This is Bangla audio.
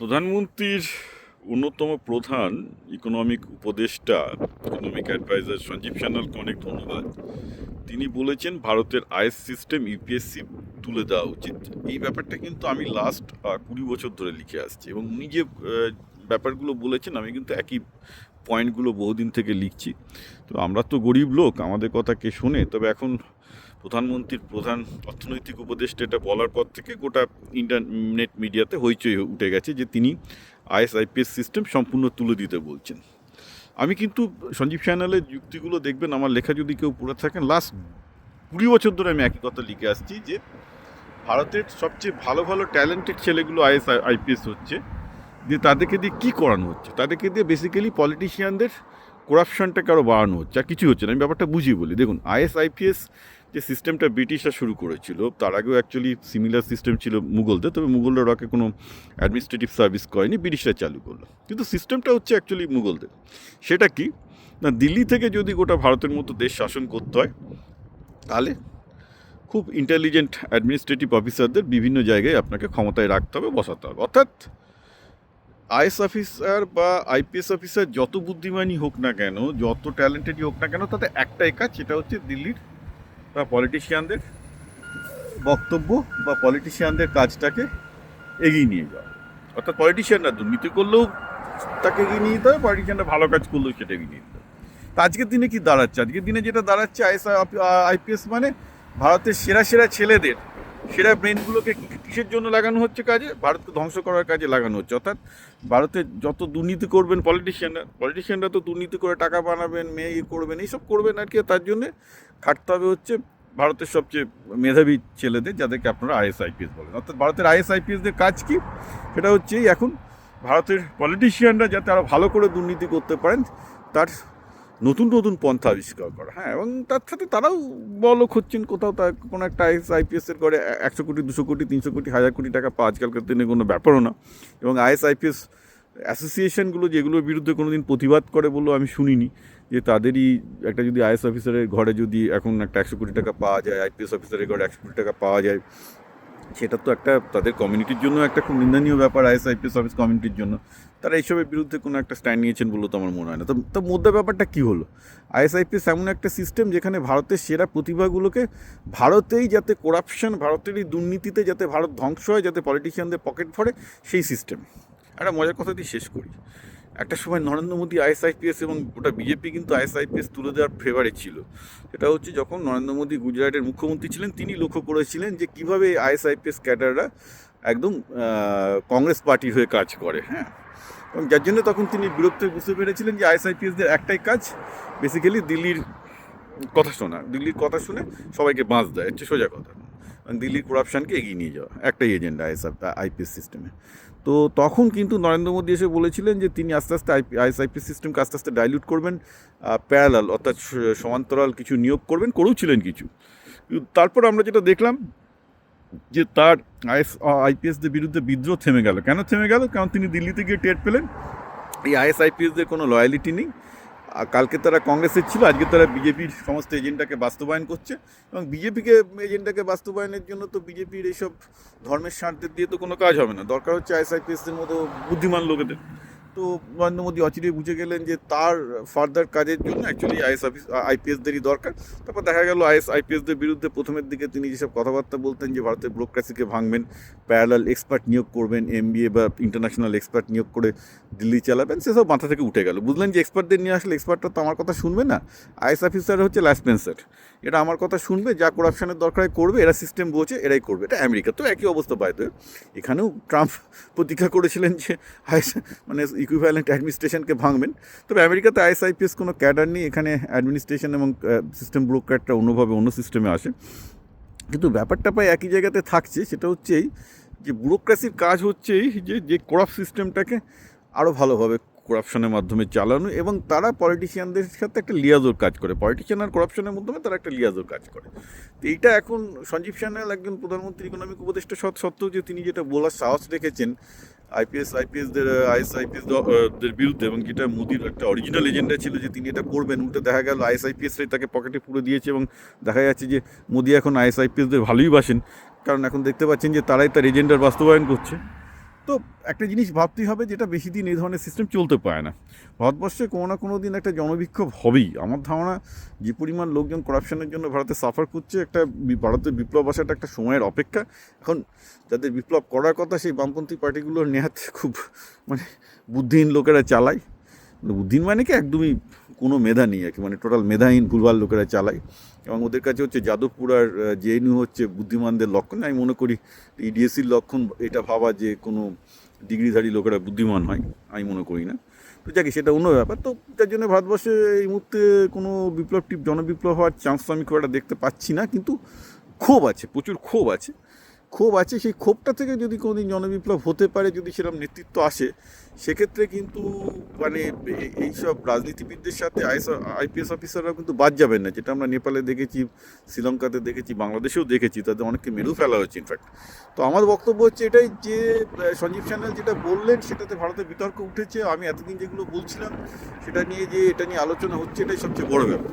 প্রধানমন্ত্রীর অন্যতম প্রধান ইকোনমিক উপদেষ্টা ইকোনমিক অ্যাডভাইজার সঞ্জীব সান্যালকে অনেক ধন্যবাদ। তিনি বলেছেন, ভারতের আইএস সিস্টেম ইউপিএসসি তুলে দেওয়া উচিত। এই ব্যাপারটা কিন্তু আমি লাস্ট কুড়ি বছর ধরে লিখে আসছি এবং উনি যে ব্যাপারগুলো বলেছেন, আমি কিন্তু একই পয়েন্টগুলো বহুদিন থেকে লিখছি। তো আমরা তো গরিব লোক, আমাদের কথা কে শোনে? তবে এখন প্রধানমন্ত্রীর প্রধান অর্থনৈতিক উপদেষ্টা এটা বলার পর থেকে গোটা ইন্টারনেট মিডিয়াতে হইচই উঠে গেছে যে তিনি আইএসআইপিএস সিস্টেম সম্পূর্ণ তুলে দিতে বলছেন। আমি কিন্তু সঞ্জীব সান্যালের যুক্তিগুলো দেখবেন, আমার লেখা যদি কেউ পড়ে থাকেন লাস্ট কুড়ি বছর ধরে আমি একই কথা লিখে আসছি যে ভারতের সবচেয়ে ভালো ভালো ট্যালেন্টেড ছেলেগুলো আইএস আইপিএস হচ্ছে, যে তাদেরকে দিয়ে কী করানো হচ্ছে? তাদেরকে দিয়ে বেসিক্যালি পলিটিশিয়ানদের করাপশনটাকে আরও বাড়ানো হচ্ছে, আর কিছু হচ্ছে না। আমি ব্যাপারটা বুঝিয়ে বলি। দেখুন আইএস আইপিএস যে সিস্টেমটা ব্রিটিশরা শুরু করেছিল, তার আগেও অ্যাকচুয়ালি সিমিলার সিস্টেম ছিল মুঘলদের, তবে মুঘলরা ওকে কোনো অ্যাডমিনিস্ট্রেটিভ সার্ভিস করেনি, ব্রিটিশরা চালু করল। কিন্তু সিস্টেমটা হচ্ছে অ্যাকচুয়ালি মুঘলদের। সেটা কি? না, দিল্লি থেকে যদি গোটা ভারতের মতো দেশ শাসন করতে হয়, তাহলে খুব ইন্টেলিজেন্ট অ্যাডমিনিস্ট্রেটিভ অফিসারদের বিভিন্ন জায়গায় আপনাকে ক্ষমতায় রাখতে হবে, বসাতে হবে। অর্থাৎ আইএস অফিসার বা আইপিএস অফিসার যত বুদ্ধিমানই হোক না কেন, যত ট্যালেন্টেডই হোক না কেন, তাতে একটাই কাজ, সেটা হচ্ছে দিল্লির বা পলিটিশিয়ানদের বক্তব্য বা পলিটিশিয়ানদের কাজটাকে এগিয়ে নিয়ে যাওয়া। অর্থাৎ পলিটিশিয়ানরা দুর্নীতি করলেও তাকে এগিয়ে নিয়ে যেতে হবে পলিটিশিয়ানরা ভালো কাজ করলেও সেটা এগিয়ে নিয়ে যেতে হবে তা আজকের দিনে কি দাঁড়াচ্ছে? আজকের দিনে যেটা দাঁড়াচ্ছে আইএস আইপিএস মানে ভারতের সেরা সেরা ছেলেদের সেরা ব্রেনগুলোকে কিসের জন্য লাগানো হচ্ছে কাজে? ভারতকে ধ্বংস করার কাজে লাগানো হচ্ছে। অর্থাৎ ভারতে যত দুর্নীতি করবেন পলিটিশিয়ানরা পলিটিশিয়ানরা তো দুর্নীতি করে টাকা বানাবেন, মেয়ে ইয়ে করবেন, এইসব করবেন আর কি তার জন্যে খাটতে হবে হচ্ছে ভারতের সবচেয়ে মেধাবী ছেলেদের, যাদেরকে আপনারা আইএস আইপিএস বলেন। অর্থাৎ ভারতের আইএস আইপিএসদের কাজ কি? সেটা হচ্ছে এখন ভারতের পলিটিশিয়ানরা যাতে আরও ভালো করে দুর্নীতি করতে পারেন, তার নতুন নতুন পন্থা আবিষ্কার করা। হ্যাঁ এবং তার সাথে তারাও বলক হচ্ছেন কোথাও তার কোনো একটা আইএস আইপিএসের করে একশো কোটি, দুশো কোটি, তিনশো কোটি, হাজার কোটি টাকা পাওয়া আজকালকার দিনে কোনো ব্যাপারও না। এবং আইএস আইপিএস অ্যাসোসিয়েশনগুলো যেগুলোর বিরুদ্ধে কোনো দিন প্রতিবাদ করে বলেও আমি শুনিনি, যে তাদেরই একটা যদি আইএস অফিসারের ঘরে যদি এখন একটা একশো কোটি টাকা পাওয়া যায় আইপিএস অফিসারের ঘরে একশো কোটি টাকা পাওয়া যায় সেটা তো একটা তাদের কমিউনিটির জন্য একটা খুব নিন্দনীয় ব্যাপার আইএস আইপিএস অফিস কমিউনিটির জন্য। তারা এইসবের বিরুদ্ধে কোনো একটা স্ট্যান্ড নিয়েছেন বলে তো আমার মনে হয় না। তো মধ্যে ব্যাপারটা কী হলো? আইএসআইপিএস এমন একটা সিস্টেম যেখানে ভারতের সেরা প্রতিভাগুলোকে ভারতেই যাতে করাপশন ভারতেরই দুর্নীতিতে যাতে ভারত ধ্বংস হয়, যাতে পলিটিশিয়ানদের পকেট ভরে, সেই সিস্টেম একটা মজার কথা দিয়ে শেষ করি। একটা সময় নরেন্দ্র মোদী আইএসআইপিএস এবং গোটা বিজেপি কিন্তু আইএসআইপিএস তুলে দেওয়ার ফেভারে ছিল। সেটা হচ্ছে যখন নরেন্দ্র মোদী গুজরাটের মুখ্যমন্ত্রী ছিলেন, তিনি লক্ষ্য করেছিলেন যে কীভাবে আইএসআইপিএস ক্যাডাররা একদম কংগ্রেস পার্টির হয়ে কাজ করে হ্যাঁ। এবং যার জন্য তখন তিনি বিরক্ত বুঝতে পেরেছিলেন যে আইএসআইপিএসদের একটাই কাজ বেসিক্যালি দিল্লির কথা শোনা। দিল্লির কথা শুনে সবাইকে বাঁচ দেয় হচ্ছে সোজা কথা। দিল্লির করাপশনকে এগিয়ে নিয়ে যাওয়া, একটাই এজেন্ডা আইএস আইপিএস সিস্টেমে তো তখন কিন্তু নরেন্দ্র মোদী এসে বলেছিলেন যে তিনি আস্তে আস্তে আইএসআইপি সিস্টেমকে আস্তে আস্তে ডাইলিউট করবেন প্যারালাল অর্থাৎ সমান্তরাল কিছু নিয়োগ করবেন করেওছিলেন কিছু। তারপর আমরা যেটা দেখলাম যে তার আইএস আইপিএসদের বিরুদ্ধে বিদ্রোহ থেমে গেল। কেন থেমে গেল? কারণ তিনি দিল্লিতে গিয়ে টের পেলেন, এই আইএস আইপিএসদের কোনো লয়ালিটি নেই। কালকে তারা কংগ্রেসের ছিল, আজকে তারা বিজেপির সমস্ত এজেন্ডাকে বাস্তবায়ন করছে এবং বিজেপিকে, এজেন্ডাকে বাস্তবায়নের জন্য তো বিজেপির এইসব ধর্মের স্বার্থের দিয়ে তো কোনো কাজ হবে না। দরকার হচ্ছে আইএসআইপিএসদের মতো বুদ্ধিমান লোকেদের। তো নরেন্দ্র মোদী অচিরে বুঝে গেলেন যে তার ফার্দার কাজের জন্য অ্যাকচুয়ালি আইএস অফিস আইপিএসদেরই দরকার। তারপর দেখা গেল আইএস আইপিএসদের বিরুদ্ধে প্রথমের দিকে তিনি যেসব কথাবার্তা বলতেন যে ভারতের ব্যুরোক্রেসিকে ভাঙবেন প্যারালাল এক্সপার্ট নিয়োগ করবেন এমবিএ বা ইন্টারন্যাশনাল এক্সপার্ট নিয়োগ করে দিল্লি চালাবেন, সেসব মাথা থেকে উঠে গেল। বুঝলেন যে এক্সপার্টদের নিয়ে আসলে এক্সপার্টরা তো আমার কথা শুনবে না। আইএস অফিসার হচ্ছে লাস্পেন্সার এটা আমার কথা শুনবে, যা করাপশনের দরকার করবে, এরা সিস্টেম বোঝে, এরাই করবে। এটা আমেরিকা, তো একই অবস্থা পাইতে এখানেও ট্রাম্প প্রতীক্ষা করেছিলেন যে মানে ইকুইভ্যালেন্ট অ্যাডমিনিস্ট্রেশনকে ভাঙবেন। তবে আমেরিকাতে আইএসআইপিএস কোনো ক্যাডার নেই, এখানে অ্যাডমিনিস্ট্রেশন এবং সিস্টেম ব্রোকারটা অন্যভাবে অন্য সিস্টেমে আসে। কিন্তু ব্যাপারটা প্রায় একই জায়গাতে থাকছে, সেটা হচ্ছে এই যে ব্যুরোক্রেসির কাজ হচ্ছে এই যে যে করাপ সিস্টেমটাকে আরও ভালোভাবে করাপশনের মাধ্যমে চালানো এবং তারা পলিটিশিয়ানদের সাথে একটা লিয়াজোর কাজ করে। পলিটিশিয়ান আর করাপশনের মাধ্যমে তারা একটা লিয়াজোর কাজ করে। তো এইটা এখন সঞ্জীব সান্যাল একজন প্রধানমন্ত্রী ইকোনমিক উপদেষ্টা সৎ সত্ত্বেও যে তিনি যেটা বলার সাহস রেখেছেন আইপিএস আইপিএসদের আইএস আইপিএস দের বিরুদ্ধে এবং যেটা মোদির একটা অরিজিনাল এজেন্ডা ছিল যে তিনি এটা করবেন, উল্টে দেখা গেল আইএস আইপিএসরাই তাকে পকেটে পুরো দিয়েছে এবং দেখা যাচ্ছে যে মোদি এখন আইএস আইপিএসদের ভালোই বাসেন। কারণ এখন দেখতে পাচ্ছেন যে তারাই তার এজেন্ডার বাস্তবায়ন করছে। তো একটা জিনিস ভাবতেই হবে যেটা বেশি দিন এই ধরনের সিস্টেম চলতে পারে না। ভারতবর্ষে কোনো না কোনো দিন একটা জনবিক্ষোভ হবেই। আমার ধারণা যে পরিমাণ লোকজন করাপশনের জন্য ভারতে সাফার করছে, একটা ভারতের বিপ্লব আসাটা একটা সময়ের অপেক্ষা। এখন যাদের বিপ্লব করার কথা, সেই বামপন্থী পার্টিগুলোর নেহাত খুব মানে বুদ্ধিহীন লোকেরা চালায়। বুদ্ধিহীন মানে কি? একদমই কোনো মেধা নেই আর কি মানে টোটাল মেধাহীন ভুলভাল লোকেরা চালায়। এবং ওদের কাছে হচ্ছে যাদবপুর আর জেএনইউ হচ্ছে বুদ্ধিমানদের লক্ষণ। আমি মনে করি ইডিএসির লক্ষণ, এটা ভাবা যে কোনো ডিগ্রিধারী লোকেরা বুদ্ধিমান হয়, আমি মনে করি না। তো যাকে, সেটা অন্য ব্যাপার। তো যার জন্য ভারতবর্ষে এই মুহূর্তে কোনো বিপ্লব টিপ, জনবিপ্লব হওয়ার চান্স তো আমি খুব একটা দেখতে পাচ্ছি না, কিন্তু ক্ষোভ আছে, প্রচুর ক্ষোভ আছে। ক্ষোভ আছে, সেই ক্ষোভটা থেকে যদি কোনোদিন জনবিপ্লব হতে পারে, যদি সেরকম নেতৃত্ব আসে, সেক্ষেত্রে কিন্তু মানে এইসব রাজনীতিবিদদের সাথে আইপিএস অফিসাররাও কিন্তু বাদ যাবেন না। যেটা আমরা নেপালে দেখেছি, শ্রীলঙ্কাতে দেখেছি, বাংলাদেশেও দেখেছি তাদের অনেককে মেরেও ফেলা হয়েছে ইনফ্যাক্ট তো আমার বক্তব্য হচ্ছে এটাই যে সঞ্জীব সান্যাল যেটা বললেন, সেটাতে ভারতে বিতর্ক উঠেছে। আমি এতদিন যেগুলো বলছিলাম, সেটা নিয়ে যে এটা নিয়ে আলোচনা হচ্ছে, এটাই সবচেয়ে বড় ব্যাপার।